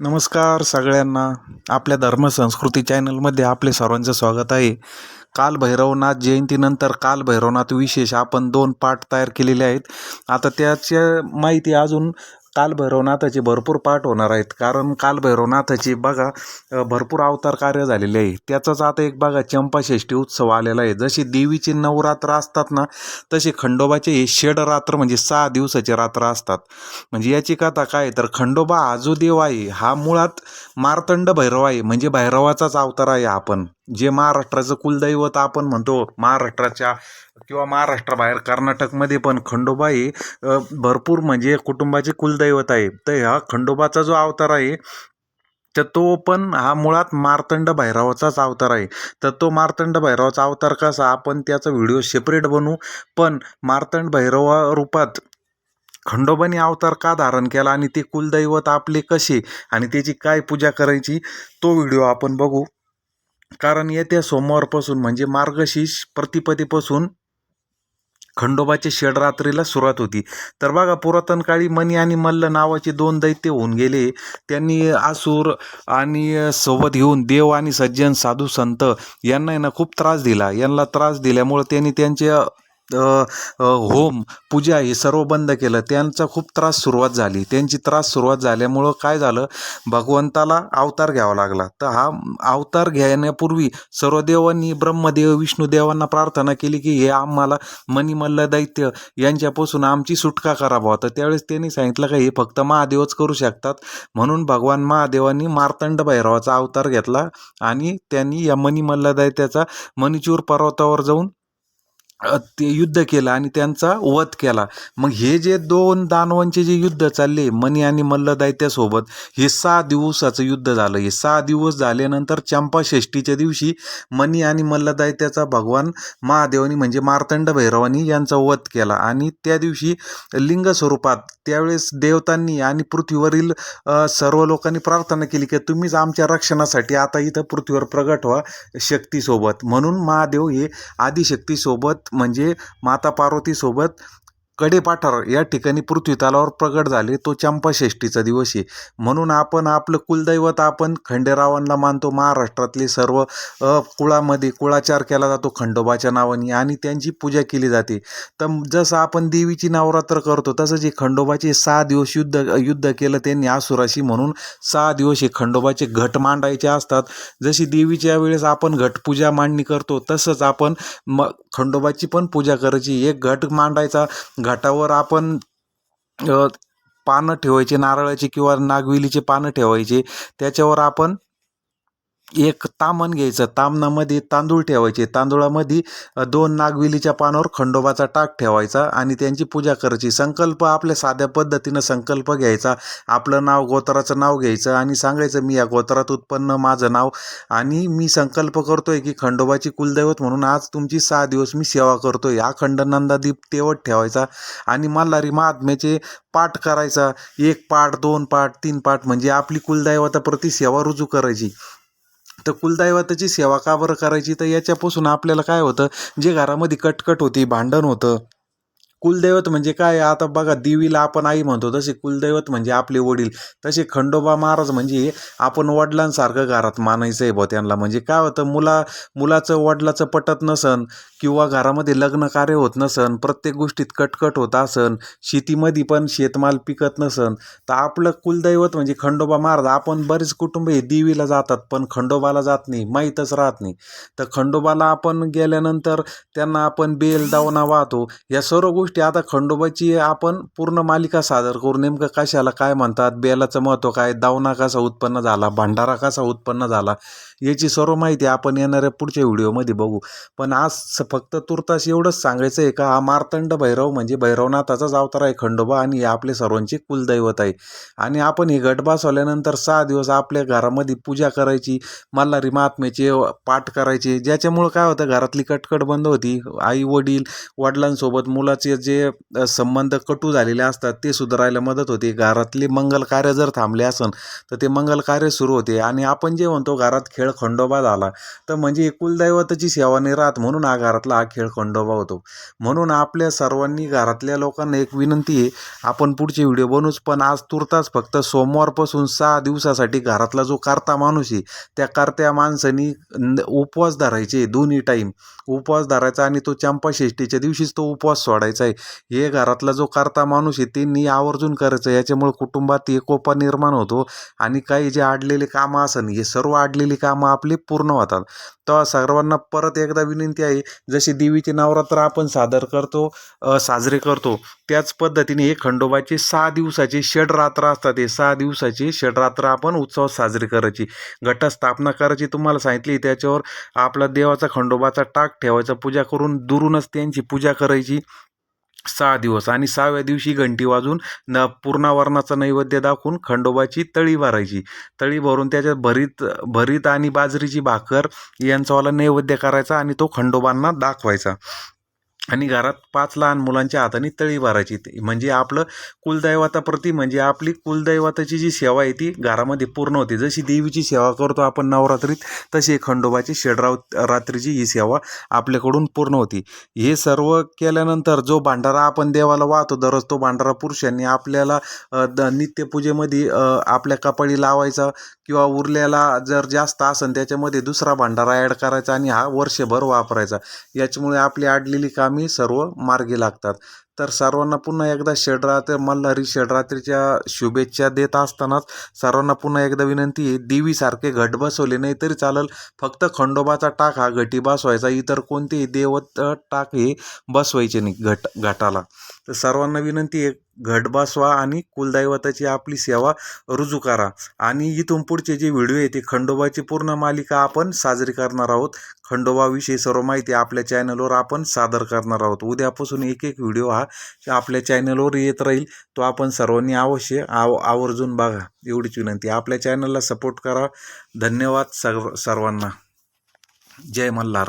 नमस्कार सगळ्यांना. आपल्या धर्मसंस्कृती चॅनलमध्ये आपले सर्वांचं स्वागत आहे. काल भैरवनाथ जयंतीनंतर काल भैरवनाथ विशेष आपण दोन पाठ तयार केलेले आहेत. आता त्याच्या माहिती अजून कालभैरवनाथाचे भरपूर पाठ होणार आहेत. कारण कालभैरवनाथाची बघा भरपूर अवतार कार्य झालेले आहे. त्याचाच आता एक बघा चंपाषष्ठी उत्सव आलेला आहे. जशी देवीचे नवरात्र असतात ना तसे खंडोबाचे हे षडरात्र म्हणजे सहा दिवसाचे रात्र असतात. म्हणजे याची कथा काय तर खंडोबा हा जो देव आहे. हा मुळात मार्तंड भैरव आहे. म्हणजे भैरवाचाच अवतार आहे आपण. जे महाराष्ट्राचं कुलदैवत आपण म्हणतो महाराष्ट्राच्या किंवा महाराष्ट्राबाहेर कर्नाटकमध्ये पण खंडोबा हे भरपूर म्हणजे कुटुंबाचे कुलदैवत आहे. तर ह्या खंडोबाचा जो अवतार आहे तर तो पण हा मुळात मार्तंड भैरवाचाच अवतार आहे. तर तो मार्तंड भैरवाचा अवतार कसा? आपण त्याचा व्हिडिओ सेपरेट बनवू. पण मार्तंड भैरवा रूपात खंडोबाने अवतार का धारण केला आणि ते कुलदैवत आपले कसे? आणि त्याची काय पूजा करायची? तो व्हिडिओ आपण बघू. कारण येत्या सोमवारपासून म्हणजे मार्गशीर्ष प्रतिपदेपासून खंडोबाचे षडरात्रीला सुरुवात होती. तर बघा पुरातन काळी मणी आणि मल्ल नावाचे दोन दैत्य होऊन गेले. त्यांनी आसूर आणि सोबत घेऊन देव आणि सज्जन साधू संत यांना ना खूप त्रास दिला. यांना त्रास दिल्यामुळं त्यांनी त्यांचे होम पूजा हे सर्व बंद केलं. त्यांचा खूप त्रास सुरुवात झाली. त्यांची त्रास सुरुवात झाल्यामुळं काय झालं? भगवंताला अवतार घ्यावा लागला. तर हा अवतार घेण्यापूर्वी सर्व देवांनी ब्रह्मदेव विष्णुदेवांना प्रार्थना केली की हे आम्हाला मणिमल्ल दैत्य यांच्यापासून आमची सुटका करावा. तर त्यावेळेस त्यांनी सांगितलं का हे फक्त महादेवच करू शकतात. म्हणून भगवान महादेवांनी मार्तंड भैरवाचा अवतार घेतला आणि त्यांनी या मणिमल्ल दैत्याचा मणिचूर पर्वतावर जाऊन ते युद्ध केलं आणि त्यांचा वध केला. मग हे जे दोन दानवांचे जे युद्ध चालले मणी आणि मल्लदायत्यासोबत हे सहा दिवसाचं युद्ध झालं. हे सहा दिवस झाल्यानंतर चंपाषष्टीच्या दिवशी मणी आणि मल्लदायत्याचा भगवान महादेवानी म्हणजे मार्तंड भैरवानी यांचा वध केला. आणि त्या दिवशी लिंग स्वरूपात त्यावेळेस देवतांनी आणि पृथ्वीवरील सर्व लोकांनी प्रार्थना केली की तुम्हीच आमच्या रक्षणासाठी आता इथं पृथ्वीवर प्रगट व्हा शक्तीसोबत. म्हणून महादेव हे आदिशक्तीसोबत म्हणजे माता पार्वतीसोबत कडेपाठार या ठिकाणी पृथ्वी तलावर प्रगट झाले. तो चंपाषष्टीचा दिवस आहे. म्हणून आपण आपलं कुलदैवत आपण खंडेरावांना मानतो. महाराष्ट्रातले सर्व कुळामध्ये कुळाचार केला जातो. खंडोबाच्या नावाने आणि त्यांची पूजा केली जाते. तर जसं आपण देवीची नवरात्र करतो तसंच जे खंडोबाचे सहा दिवस युद्ध युद्ध केलं त्यांनी आसुराशी म्हणून. सहा दिवस हे खंडोबाचे घट मांडायचे असतात. जशी देवीच्या वेळेस आपण घटपूजा मांडणी करतो तसंच आपण म खंडोबाची पण पूजा करायची. एक घट मांडायचा घाटावर आपण पानं ठेवायचे नारळाची किंवा नागवेलीचे पानं ठेवायचे त्याच्यावर आपण एक तामण घ्यायचं. तामणामध्ये तांदूळ ठेवायचे. तांदूळामध्ये दोन नागवेलीच्या पानावर खंडोबाचा टाक ठेवायचा आणि त्यांची पूजा करायची. संकल्प आपल्या साध्या पद्धतीनं संकल्प घ्यायचा. आपलं नाव गोत्राचं नाव घ्यायचं आणि सांगायचं मी या गोत्रात उत्पन्न माझं नाव. आणि मी संकल्प करतोय की खंडोबाची कुलदैवत म्हणून आज तुमची सहा दिवस मी सेवा करतोय. अखंड नंदादीप तेवट ठेवायचा आणि मल्हारी महात्म्याचे पाठ करायचा. एक पाठ दोन पाठ तीन पाठ म्हणजे आपली कुलदैवताप्रती सेवा रुजू करायची. तर कुलदैवताची सेवा का बरं करायची? तर याच्यापासून आपल्याला काय होतं? जे घरामध्ये कटकट होती भांडण होतं. कुलदैवत म्हणजे काय? आता बघा देवीला आपण आई म्हणतो तसे कुलदैवत म्हणजे आपले वडील. तसे खंडोबा महाराज म्हणजे आपण वडिलांसारखं घरात मानायचं आहे भाऊ त्यांना. म्हणजे काय होतं मुला मुलाचं वडिलाचं पटत नसन किंवा घरामध्ये लग्न कार्य होत नसन प्रत्येक गोष्टीत कटकट होत असन शेतीमध्ये पण शेतमाल पिकत नसन तर आपलं कुलदैवत म्हणजे खंडोबा महाराज. आपण बरेच कुटुंब हे देवीला जातात पण खंडोबाला जात नाही माहीतच राहत नाही. तर खंडोबाला आपण गेल्यानंतर त्यांना आपण बेल दावणा वाहतो. या सर्व गोष्टी गोष्टी. आता खंडोबाची आपण पूर्ण मालिका सादर करू. नेमकं कशाला काय म्हणतात बेलाचं महत्त्व काय दावणा कसा उत्पन्न झाला भांडारा कसा उत्पन्न झाला याची सर्व माहिती आपण येणाऱ्या पुढच्या व्हिडिओमध्ये बघू. पण आज स- फक्त तुर्तास एवढंच सांगायचं आहे का हा मार्तंड भैरव म्हणजे भैरवनाथाचाच अवतार आहे खंडोबा आणि हे आपले सर्वांची कुलदैवत आहे. आणि आपण हे गटबास आल्यानंतर सहा दिवस आपल्या घरामध्ये पूजा करायची मल्हारी महात्म्याचे पाठ करायचे. ज्याच्यामुळं काय होतं घरातली कटकट बंद होती. आई वडील वडिलांसोबत मुलाचे जे संबंध कटू झालेले असतात ते सुधारायला मदत होते. घरातले मंगल कार्य जर थांबले असन तर ते मंगल कार्य सुरू होते. आणि आपण जे म्हणतो घरात खेळ खेळ खंडोबा झाला. तर म्हणजे ही कुलदैवताची सेवा नाही राहत म्हणून हा घरातला हा खेळ खंडोबा होतो. म्हणून आपल्या सर्वांनी घरातल्या लोकांना एक विनंती आहे आपण पुढचे व्हिडिओ बनवूच पण आज तुर्तास फक्त सोमवारपासून सहा दिवसासाठी घरातला जो करता माणूस आहे त्या करत्या माणसानी उपवास धरायचे दोन्ही टाईम उपवास धरायचा आणि तो चंपाषष्टीच्या दिवशीच तो उपवास सोडायचा आहे. हे घरातला जो करता माणूस आहे त्यांनी आवर्जून करायचं. याच्यामुळे कुटुंबात एकोपा निर्माण होतो आणि काही जे आडलेले कामं असन हे सर्व आडलेली कामं आपली पूर्ण होतात. तर सर्वांना परत एकदा विनंती आहे जशी देवीचे नवरात्र आपण सादर करतो साजरे करतो त्याच पद्धतीने हे खंडोबाचे सहा दिवसाचे षडरात्र असतात. हे सहा दिवसाची षडरात्र आपण उत्सव साजरे करायची. घटस्थापना करायची तुम्हाला सांगितली त्याच्यावर आपला देवाचा खंडोबाचा टाक ठेवायचा. पूजा करून दुरूनच त्यांची पूजा करायची. सहा दिवस आणि सहाव्या दिवशी घंटी वाजून न पूर्णावरणाचा नैवेद्य दाखवून खंडोबाची तळी भरायची. तळी भरून त्याच्यात भरीत भरीत आणि बाजरीची भाकर यांचावाला नैवेद्य करायचा आणि तो खंडोबांना दाखवायचा. आणि घरात पाच लहान मुलांच्या हाताने तळी भरायची ती- म्हणजे आपलं कुलदैवताप्रती म्हणजे आपली कुलदैवताची जी सेवा आहे ती घरामध्ये पूर्ण होते. जशी देवीची सेवा करतो आपण नवरात्रीत तशी खंडोबाची शेडराव रात्रीची ही सेवा आपल्याकडून पूर्ण होती. हे सर्व केल्यानंतर जो भांडारा आपण देवाला वाहतो दररोज तो भांडारा पुरुषांनी आपल्याला द नित्यपूजेमध्ये आपल्या कपाळी लावायचा किंवा उरलेला जर जास्त असेल त्याच्यामध्ये दुसरा भांडारा ॲड करायचा आणि हा वर्षभर वापरायचा. याच्यामुळे आपली आडलेली कामे सर्व मार्गी लागतात. तर सर्वांना पुन्हा एकदा षडरात्र मल्हारी षडरात्रीच्या शुभेच्छा देत असतानाच सर्वांना पुन्हा एकदा विनंती आहे देवीसारखे घट बसवले नाही तरी चालेल. फक्त खंडोबाचा टाक हा घटी बसवायचा इतर कोणतेही देवत टाक हे बसवायचे नाही घट घाटाला. तर सर्वांना विनंती आहे घट बसवा आणि कुलदैवताची आपली सेवा रुजू करा. आणि इथून पुढचे जे व्हिडिओ आहे ते खंडोबाची पूर्ण मालिका आपण साजरी करणार आहोत. खंडोबाविषयी सर्व माहिती आपल्या चॅनलवर आपण सादर करणार आहोत. उद्यापासून एक एक व्हिडिओ हा आपल्या चॅनलवर येत राहील. तो आपण सर्वांनी अवश्य आव आवर्जून बघा. एवढीच विनंती. आपल्या चॅनलला सपोर्ट करा. धन्यवाद सर्व सर्वांना. जय मल्हार.